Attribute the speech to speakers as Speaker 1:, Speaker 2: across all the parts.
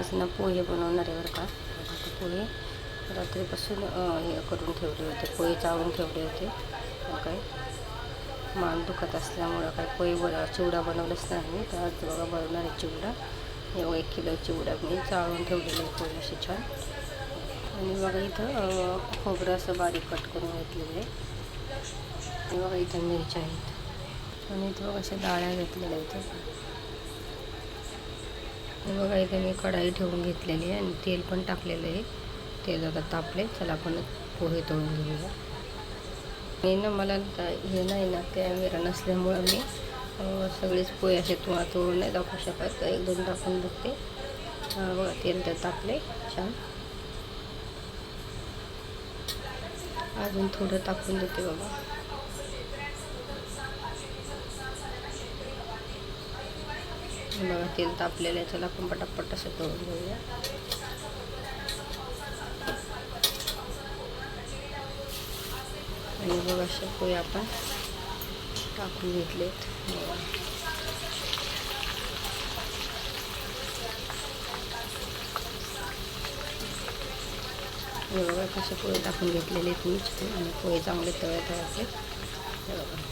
Speaker 1: आज ना पोहे बनवणार आहे बरं का. आता पोहे रात्रीपासून हे करून ठेवले होते. पोहे चाळून ठेवले होते. काय मान दुखत असल्यामुळं काय पोहे बन चिवडा बनवलंच नाही. मी तर आज बघा बनवणार आहे चिवडा. एवढं एक किलो चिवडा मी चाळून ठेवलेले आहे पोहे असे छान. आणि बघा इथं खोबरं असं बारीक कट करून घेतलेलं आहे. आणि बघा इथं मिरच्या आहेत. आणि इथं बघा अशा डाळ्या घेतलेल्या इथं बघा इथे मी कढाई ठेवून घेतलेली आहे आणि तेल पण टाकलेलं आहे. तेल आता तापले चला आपण पोहे तळून घेऊया. आणि ना मला हे नाही ना कॅमेरा नसल्यामुळं मी सगळेच पोहे असे तुम्हाला तोडून नाही दाखवू शकत. एक दोन टाकून बघते. बघा तेल तर तापले छान. अजून थोडं टाकून देते बाबा. हे बघा तेल तापलेलं आहे चला आपण पटापट असं तळून घेऊया. आणि बघा असे पोहे आपण टाकून घेतलेत. बघा. हे बघा कसे पोहे टाकून घेतलेले आहेत मी. आणि पोहे चांगले तळत आहे बघा.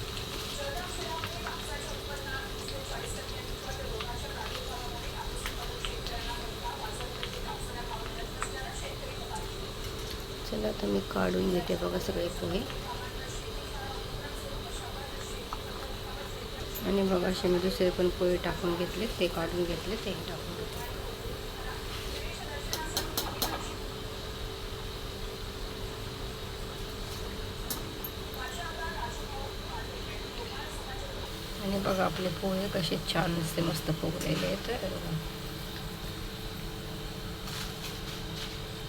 Speaker 1: चला आता मी काढून घेते बघा सगळे पोहे आणि बघा असे मी दुसरे पण पोहे टाकून घेतले ते काढून घेतले तेही टाकून घेतले आणि बघा आपले पोहे कसे छान असते मस्त फुगलेले आहेत हे बघा.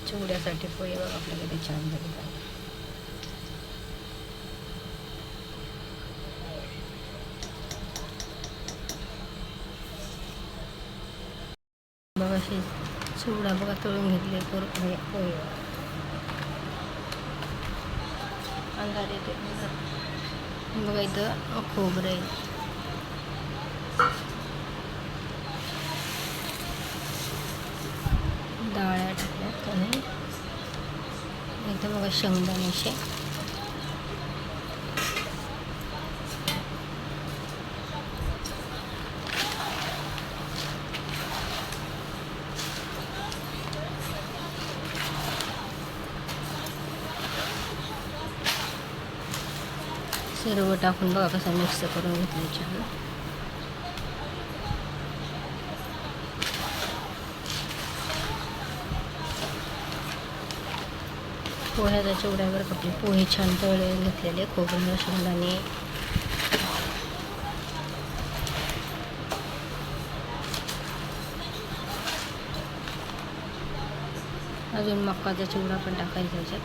Speaker 1: चिवड्यासाठी पोहे बघा आपल्याला किती छान झाले बघा. असे चिवडा बघा तळून घेतले पोर पोहे पोहे. अंधार येते बघा इथं खोबरं आहे डाळ्या टाकल्यात आणि इथं बघा शेंगदाण्याचे सर्व टाकून बघा कसं मिक्स करून घेतलं छान पोह्याच्या चिवड्यावर आपले पोहे छान तळले घेतलेले खोबरं शेंगदाणे अजून मक्काचा चिवडा पण टाकायचा त्याच्यात.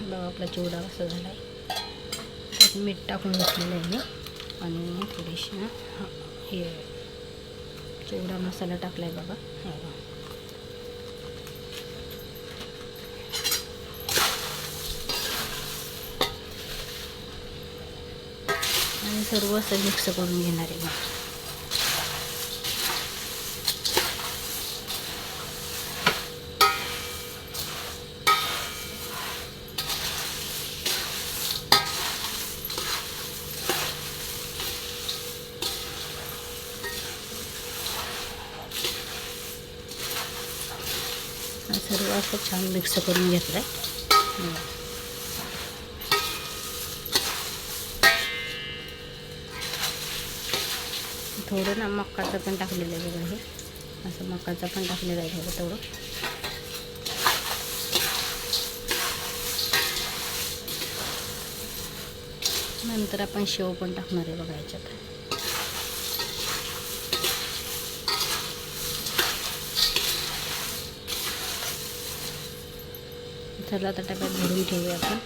Speaker 1: बघा आपला चिवडा कसा झाला आहे त्यात मीठ टाकून घेतलेलं आहे मी. आणि थोडीशी ना हे चिवडा मसाला टाकला आहे बघा. हा. आणि सर्व असं मिक्स करून घेणार आहे बघा. हा असं छान मिक्स करून घेतलं आहे थोडं ना मक्काचं पण टाकलेलं आहे बघा हे. असं मक्काचं पण टाकलेलं आहे थोडं थोडं. नंतर आपण शेव पण टाकणार आहे बघा याच्यात. चला आता डब्यात भरून ठेवूया आपण.